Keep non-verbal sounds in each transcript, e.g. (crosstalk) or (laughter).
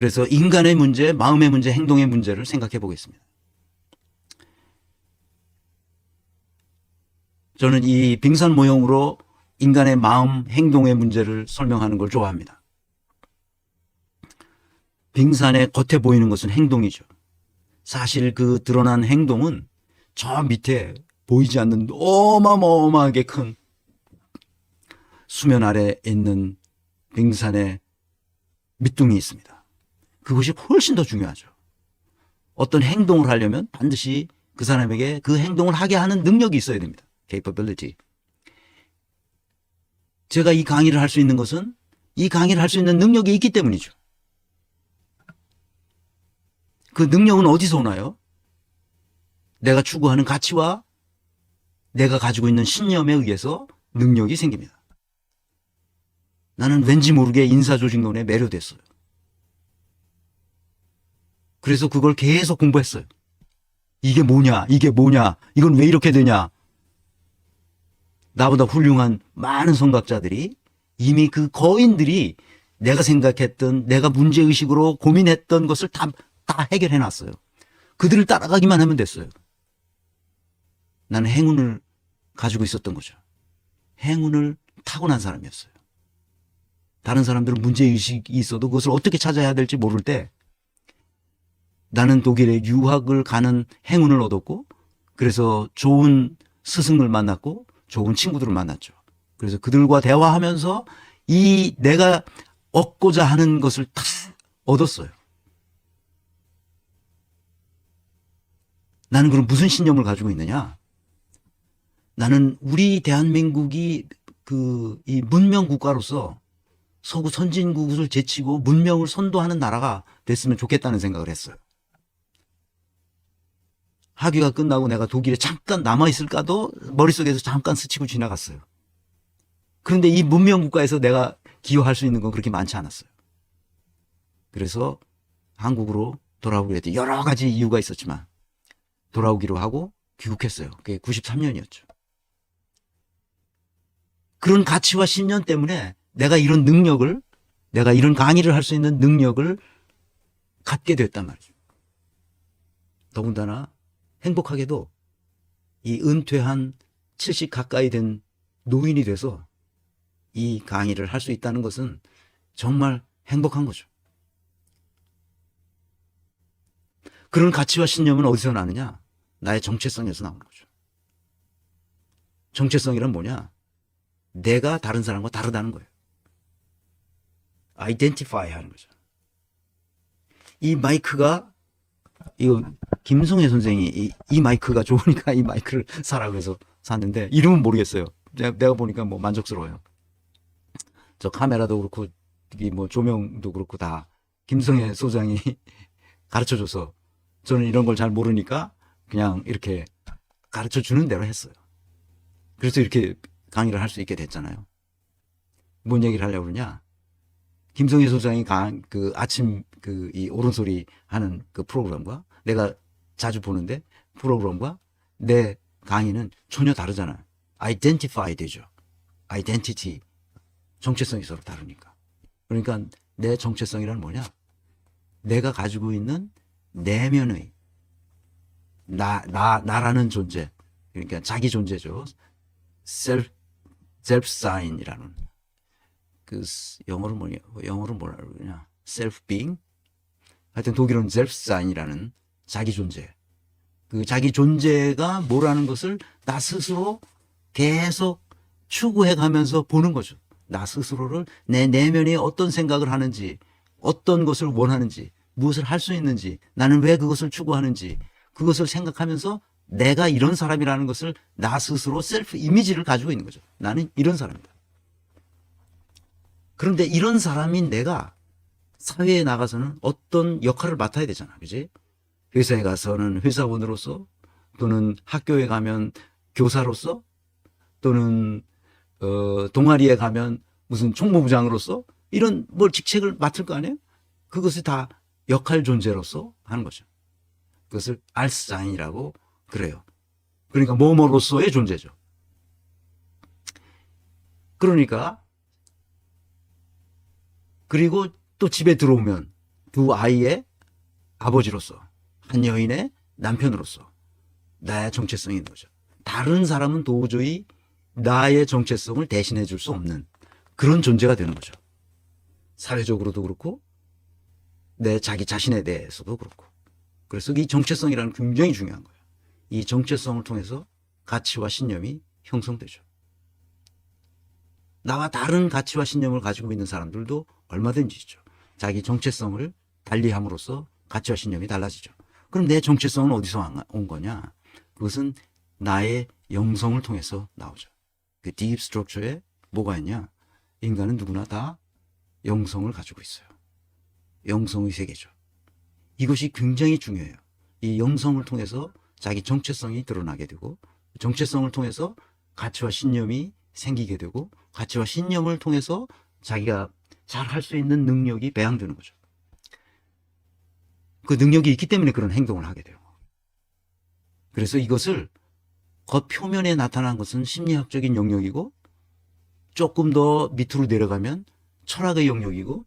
그래서 인간의 문제, 마음의 문제, 행동의 문제를 생각해 보겠습니다. 저는 이 빙산 모형으로 인간의 마음, 행동의 문제를 설명하는 걸 좋아합니다. 빙산의 겉에 보이는 것은 행동이죠. 사실 그 드러난 행동은 저 밑에 보이지 않는 어마어마하게 큰 수면 아래 있는 빙산의 밑둥이 있습니다. 그것이 훨씬 더 중요하죠. 어떤 행동을 하려면 반드시 그 사람에게 그 행동을 하게 하는 능력이 있어야 됩니다. capability. 제가 이 강의를 할 수 있는 것은 이 강의를 할 수 있는 능력이 있기 때문이죠. 그 능력은 어디서 오나요? 내가 추구하는 가치와 내가 가지고 있는 신념에 의해서 능력이 생깁니다. 나는 왠지 모르게 인사조직론에 매료됐어요. 그래서 그걸 계속 공부했어요. 이게 뭐냐, 이게 뭐냐, 이건 왜 이렇게 되냐. 나보다 훌륭한 많은 성각자들이 이미 그 거인들이 내가 생각했던, 내가 문제의식으로 고민했던 것을 다, 다 해결해 놨어요. 그들을 따라가기만 하면 됐어요. 나는 행운을 가지고 있었던 거죠. 행운을 타고난 사람이었어요. 다른 사람들은 문제의식이 있어도 그것을 어떻게 찾아야 될지 모를 때 나는 독일에 유학을 가는 행운을 얻었고 그래서 좋은 스승을 만났고 좋은 친구들을 만났죠. 그래서 그들과 대화하면서 이 내가 얻고자 하는 것을 다 얻었어요. 나는 그럼 무슨 신념을 가지고 있느냐? 나는 우리 대한민국이 그 이 문명 국가로서 서구 선진국을 제치고 문명을 선도하는 나라가 됐으면 좋겠다는 생각을 했어요. 학위가 끝나고 내가 독일에 잠깐 남아있을까도 머릿속에서 잠깐 스치고 지나갔어요. 그런데 이 문명 국가에서 내가 기여할 수 있는 건 그렇게 많지 않았어요. 그래서 한국으로 돌아오기로 했더니 여러 가지 이유가 있었지만 돌아오기로 하고 귀국했어요. 그게 93년이었죠. 그런 가치와 신념 때문에 내가 이런 능력을, 내가 이런 강의를 할 수 있는 능력을 갖게 됐단 말이죠. 더군다나 행복하게도 이 은퇴한 70 가까이 된 노인이 돼서 이 강의를 할 수 있다는 것은 정말 행복한 거죠. 그런 가치와 신념은 어디서 나느냐? 나의 정체성에서 나오는 거죠. 정체성이란 뭐냐? 내가 다른 사람과 다르다는 거예요. 아이덴티파이 하는 거죠. 이 마이크가 이거 김성애 선생이 이, 이 마이크가 좋으니까 이 마이크를 사라고 해서 샀는데 이름은 모르겠어요. 내가, 내가 보니까 뭐 만족스러워요. 저 카메라도 그렇고 이뭐 조명도 그렇고 다 김성애 소장이 (laughs) 가르쳐 줘서 저는 이런 걸 잘 모르니까 그냥 이렇게 가르쳐 주는 대로 했어요. 그래서 이렇게 강의를 할 수 있게 됐잖아요. 뭔 얘기를 하려고 그러냐? 김성희 소장이 강, 그 아침 그 이 오른소리 하는 그 프로그램과 내가 자주 보는데 프로그램과 내 강의는 전혀 다르잖아요. 아이덴티파이 되죠. 아이덴티티. 정체성이 서로 다르니까. 그러니까 내 정체성이란 뭐냐? 내가 가지고 있는 내면의 나, 나, 나라는 존재. 그러니까 자기 존재죠. self, self sign이라는 그 영어로 뭐냐, 영어로 뭐라 그러냐, self being. 하여튼 독일어는 self sign이라는 자기 존재. 그 자기 존재가 뭐라는 것을 나 스스로 계속 추구해 가면서 보는 거죠. 나 스스로를 내 내면에 어떤 생각을 하는지, 어떤 것을 원하는지, 무엇을 할 수 있는지, 나는 왜 그것을 추구하는지, 그것을 생각하면서 내가 이런 사람이라는 것을 나 스스로 셀프 이미지를 가지고 있는 거죠. 나는 이런 사람이다. 그런데 이런 사람인 내가 사회에 나가서는 어떤 역할을 맡아야 되잖아. 그지? 회사에 가서는 회사원으로서 또는 학교에 가면 교사로서 또는 어, 동아리에 가면 무슨 총무부장으로서 이런 뭘 직책을 맡을 거 아니에요? 그것이 다 역할 존재로서 하는 거죠. 그것을 알사인이라고 그래요. 그러니까 뭐뭐로서의 존재죠. 그러니까 그리고 또 집에 들어오면 두 아이의 아버지로서 한 여인의 남편으로서 나의 정체성이 있는 거죠. 다른 사람은 도저히 나의 정체성을 대신해 줄 수 없는 그런 존재가 되는 거죠. 사회적으로도 그렇고 내 자기 자신에 대해서도 그렇고. 그래서 이 정체성이라는 게 굉장히 중요한 거예요. 이 정체성을 통해서 가치와 신념이 형성되죠. 나와 다른 가치와 신념을 가지고 있는 사람들도 얼마든지 있죠. 자기 정체성을 달리함으로써 가치와 신념이 달라지죠. 그럼 내 정체성은 어디서 안- 온 거냐? 그것은 나의 영성을 통해서 나오죠. 그 딥 스트럭처에 뭐가 있냐? 인간은 누구나 다 영성을 가지고 있어요. 영성의 세계죠. 이것이 굉장히 중요해요. 이 영성을 통해서 자기 정체성이 드러나게 되고 정체성을 통해서 가치와 신념이 생기게 되고 가치와 신념을 통해서 자기가 잘 할 수 있는 능력이 배양되는 거죠. 그 능력이 있기 때문에 그런 행동을 하게 돼요. 그래서 이것을 겉 표면에 나타난 것은 심리학적인 영역이고 조금 더 밑으로 내려가면 철학의 영역이고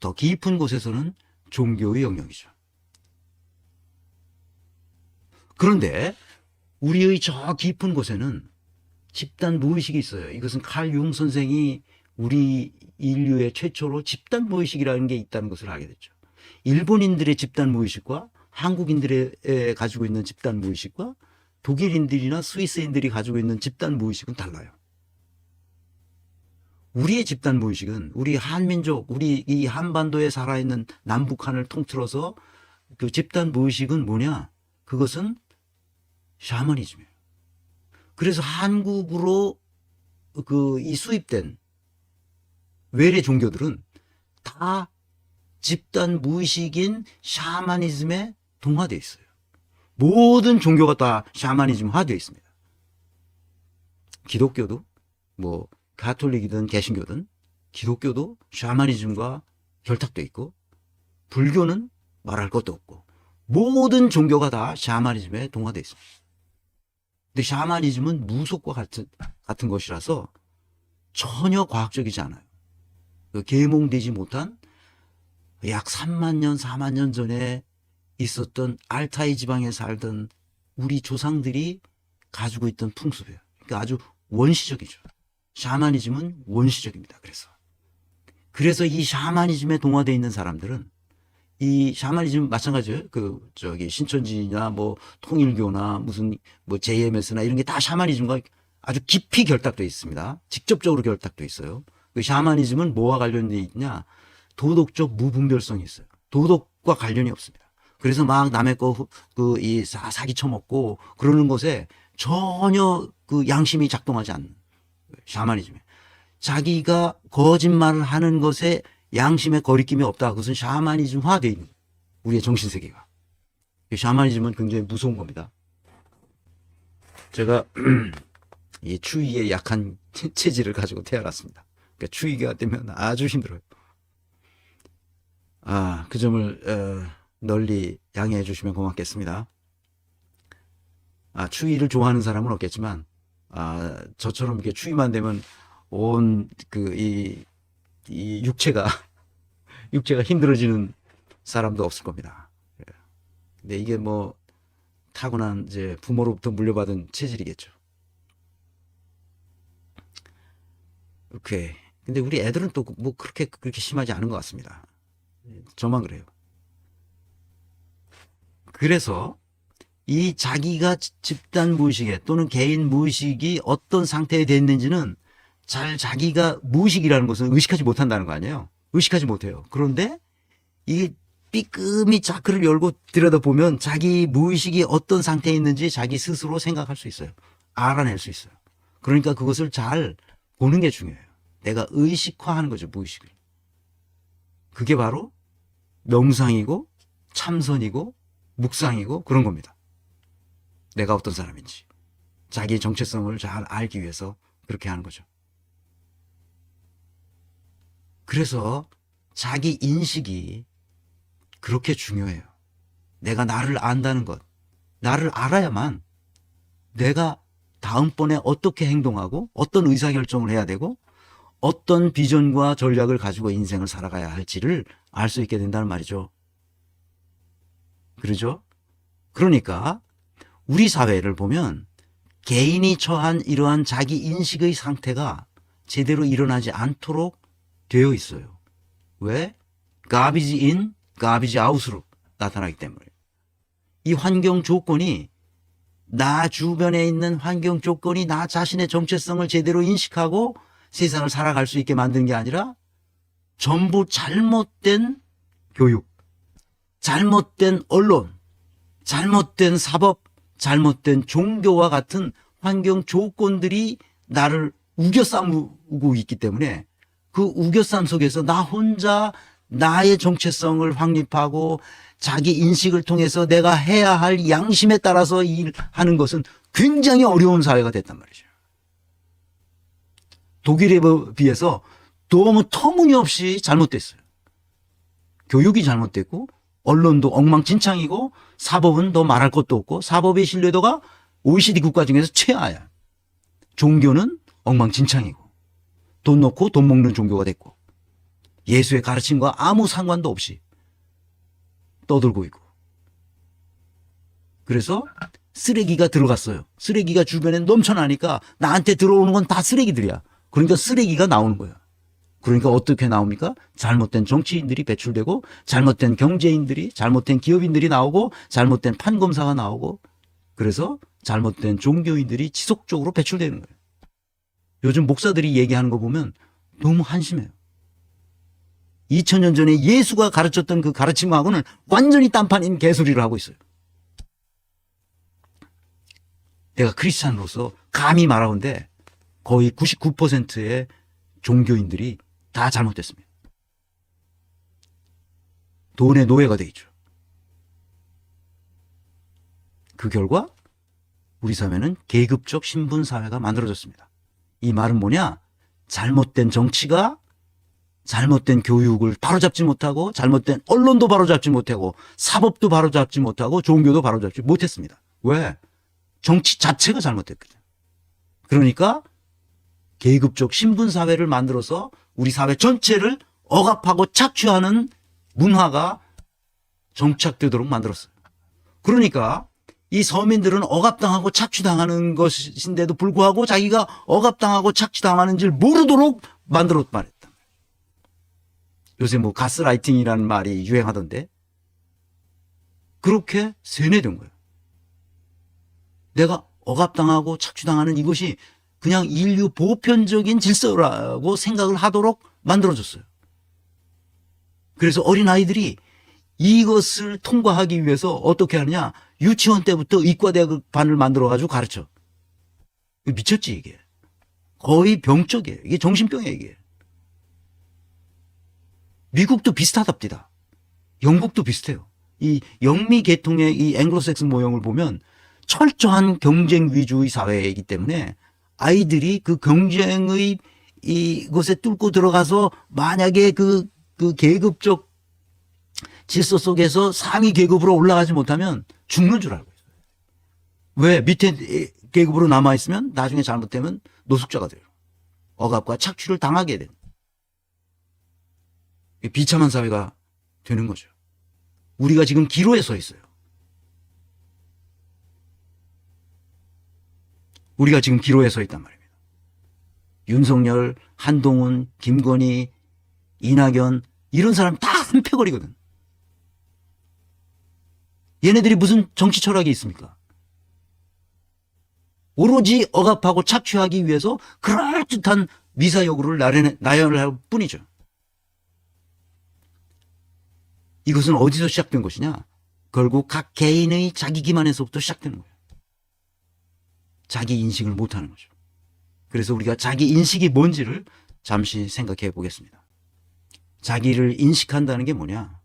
더 깊은 곳에서는 종교의 영역이죠. 그런데 우리의 저 깊은 곳에는 집단 무의식이 있어요. 이것은 칼 융 선생이 우리 인류의 최초로 집단 무의식이라는 게 있다는 것을 알게 됐죠. 일본인들의 집단 무의식과 한국인들의 에, 가지고 있는 집단 무의식과 독일인들이나 스위스인들이 가지고 있는 집단 무의식은 달라요. 우리의 집단 무의식은 우리 한민족, 우리 이 한반도에 살아있는 남북한을 통틀어서 그 집단 무의식은 뭐냐? 그것은 샤머니즘이에요. 그래서 한국으로 그 이 수입된 외래 종교들은 다 집단 무의식인 샤머니즘에 동화되어 있어요. 모든 종교가 다 샤머니즘화 되어 있습니다. 기독교도 뭐 가톨릭이든 개신교든 기독교도 샤머니즘과 결탁되어 있고 불교는 말할 것도 없고 모든 종교가 다 샤머니즘에 동화되어 있습니다. 근데 샤머니즘은 무속과 같은, 같은 것이라서 전혀 과학적이지 않아요. 그 계몽되지 못한 약 3만 년, 4만 년 전에 있었던 알타이 지방에 살던 우리 조상들이 가지고 있던 풍습이에요. 그러니까 아주 원시적이죠. 샤머니즘은 원시적입니다. 그래서. 그래서 이 샤머니즘에 동화되어 있는 사람들은 이 샤머니즘 마찬가지예요. 그 저기 신천지나 뭐 통일교나 무슨 뭐 JMS나 이런 게 다 샤머니즘과 아주 깊이 결탁되어 있습니다. 직접적으로 결탁되어 있어요. 그 샤머니즘은 뭐와 관련돼 있냐? 도덕적 무분별성이 있어요. 도덕과 관련이 없습니다. 그래서 막 남의 거 그 이 사기 쳐먹고 그러는 것에 전혀 그 양심이 작동하지 않는 샤머니즘에 자기가 거짓말을 하는 것에 양심의 거리낌이 없다. 그것은 샤머니즘화 돼 있는 우리의 정신 세계가. 이 샤머니즘은 굉장히 무서운 겁니다. 제가 (clears throat) 이 추위에 약한 체질을 가지고 태어났습니다. 그러니까 추위가 되면 아주 힘들어요. 아, 그 점을 어, 널리 양해해 주시면 고맙겠습니다. 아, 추위를 좋아하는 사람은 없겠지만, 아, 저처럼 이렇게 추위만 되면 온 그 이 이 육체가 (laughs) 육체가 힘들어지는 사람도 없을 겁니다. 예. 근데 이게 뭐 타고난 이제 부모로부터 물려받은 체질이겠죠. 오케이. 근데 우리 애들은 또 뭐 그렇게 그렇게 심하지 않은 것 같습니다. 저만 그래요. 그래서 이 자기가 지- 집단 무의식에 또는 개인 무의식이 어떤 상태에 됐는지는 잘 자기가 무의식이라는 것은 의식하지 못한다는 거 아니에요. 의식하지 못해요. 그런데 이 삐끔이 자크를 열고 들여다보면 자기 무의식이 어떤 상태에 있는지 자기 스스로 생각할 수 있어요. 알아낼 수 있어요. 그러니까 그것을 잘 보는 게 중요해요. 내가 의식화하는 거죠, 무의식을. 그게 바로 명상이고 참선이고 묵상이고 그런 겁니다. 내가 어떤 사람인지. 자기의 정체성을 잘 알기 위해서 그렇게 하는 거죠. 그래서 자기 인식이 그렇게 중요해요. 내가 나를 안다는 것. 나를 알아야만 내가 다음번에 어떻게 행동하고 어떤 의사결정을 해야 되고 어떤 비전과 전략을 가지고 인생을 살아가야 할지를 알 수 있게 된다는 말이죠. 그러죠? 그러니까 우리 사회를 보면 개인이 처한 이러한 자기 인식의 상태가 제대로 일어나지 않도록 되어 있어요. 왜? garbage in, garbage out으로 나타나기 때문에. 이 환경 조건이 나 주변에 있는 환경 조건이 나 자신의 정체성을 제대로 인식하고 세상을 살아갈 수 있게 만드는 게 아니라 전부 잘못된 교육, 잘못된 언론, 잘못된 사법, 잘못된 종교와 같은 환경 조건들이 나를 우겨싸고 있기 때문에 그 우겨쌈 속에서 나 혼자 나의 정체성을 확립하고 자기 인식을 통해서 내가 해야 할 양심에 따라서 일하는 것은 굉장히 어려운 사회가 됐단 말이죠. 독일에 비해서 너무 터무니없이 잘못됐어요. 교육이 잘못됐고 언론도 엉망진창이고 사법은 더 말할 것도 없고 사법의 신뢰도가 OECD 국가 중에서 최하야. 종교는 엉망진창이고 돈 넣고 돈 먹는 종교가 됐고 예수의 가르침과 아무 상관도 없이 떠들고 있고 그래서 쓰레기가 들어갔어요. 쓰레기가 주변에 넘쳐나니까 나한테 들어오는 건 다 쓰레기들이야. 그러니까 쓰레기가 나오는 거야. 그러니까 어떻게 나옵니까? 잘못된 정치인들이 배출되고 잘못된 경제인들이 잘못된 기업인들이 나오고 잘못된 판검사가 나오고 그래서 잘못된 종교인들이 지속적으로 배출되는 거예요. 요즘 목사들이 얘기하는 거 보면 너무 한심해요. 2000년 전에 예수가 가르쳤던 그 가르침하고는 완전히 딴판인 개소리를 하고 있어요. 내가 크리스찬으로서 감히 말하건데 거의 99%의 종교인들이 다 잘못됐습니다. 돈의 노예가 돼 있죠. 그 결과 우리 사회는 계급적 신분 사회가 만들어졌습니다. 이 말은 뭐냐? 잘못된 정치가 잘못된 교육을 바로잡지 못하고 잘못된 언론도 바로잡지 못하고 사법도 바로잡지 못하고 종교도 바로잡지 못했습니다. 왜? 정치 자체가 잘못됐거든. 그러니까 계급적 신분 사회를 만들어서 우리 사회 전체를 억압하고 착취하는 문화가 정착되도록 만들었어요. 그러니까 이 서민들은 억압당하고 착취당하는 것인데도 불구하고 자기가 억압당하고 착취당하는 줄 모르도록 만들어 말했다. 요새 뭐 가스라이팅이라는 말이 유행하던데 그렇게 세뇌된 거예요. 내가 억압당하고 착취당하는 이것이 그냥 인류 보편적인 질서라고 생각을 하도록 만들어졌어요. 그래서 어린아이들이 이것을 통과하기 위해서 어떻게 하느냐. 유치원 때부터 이과대학반을 만들어가지고 가르쳐. 미쳤지, 이게. 거의 병적이에요. 이게 정신병이에요, 이게. 미국도 비슷하답니다. 영국도 비슷해요. 이 영미 계통의 이 앵글로색슨 모형을 보면 철저한 경쟁 위주의 사회이기 때문에 아이들이 그 경쟁의 이곳에 뚫고 들어가서 만약에 그, 그 계급적 질서 속에서 상위 계급으로 올라가지 못하면 죽는 줄 알고 있어요. 왜? 밑에 계급으로 남아 있으면 나중에 잘못되면 노숙자가 돼요. 억압과 착취를 당하게 되는. 비참한 사회가 되는 거죠. 우리가 지금 기로에 서 있어요. 우리가 지금 기로에 서 있단 말입니다. 윤석열, 한동훈, 김건희, 이낙연 이런 사람 다 한패거리거든. 얘네들이 무슨 정치 철학이 있습니까? 오로지 억압하고 착취하기 위해서 그럴듯한 미사여구를 나열을 할 뿐이죠. 이것은 어디서 시작된 것이냐? 결국 각 개인의 자기 기만에서부터 시작되는 거예요. 자기 인식을 못하는 거죠. 그래서 우리가 자기 인식이 뭔지를 잠시 생각해 보겠습니다. 자기를 인식한다는 게 뭐냐?